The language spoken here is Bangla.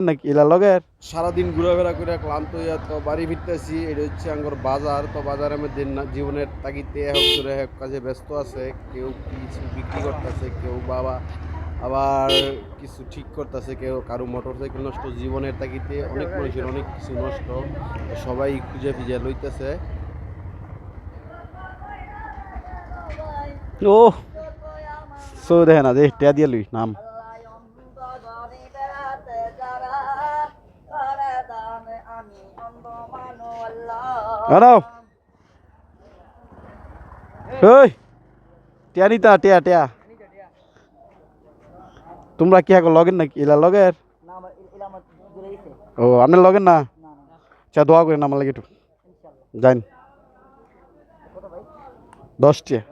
নাকি ইলা লগের? সারাদিন ঘোরাফেরা করে ক্লান্ত হইয়া তো বাড়ি ফিরতেছি এটা হচ্ছে আঙ্গর বাজার। তো বাজারের মধ্যে না- জীবনের তাগিদে হোক হোক কাজে ব্যস্ত আছে। কেউ কিছু বিক্রি করতেছে কেউ বাবা আবার কিছু ঠিক করতেছে কেউ কারও মোটর সাইকেল নষ্ট। জীবনের তাগিদে অনেক মানুষের অনেক কিছু নষ্ট। সবাই খুঁজে খুঁজে লইতেছে। ও সো দেখে না যে টিয়া দিয়ে লই নাম। দাঁড়াও ওই টিয়া নিতা, টিয়া টিয়া। তোমরা কি এখন লগেন নাকি? ইলা লগের? ও আপনার লগেন না? আচ্ছা দোয়া করেন আমার লাগে একটু যাইন। দশটিয়া।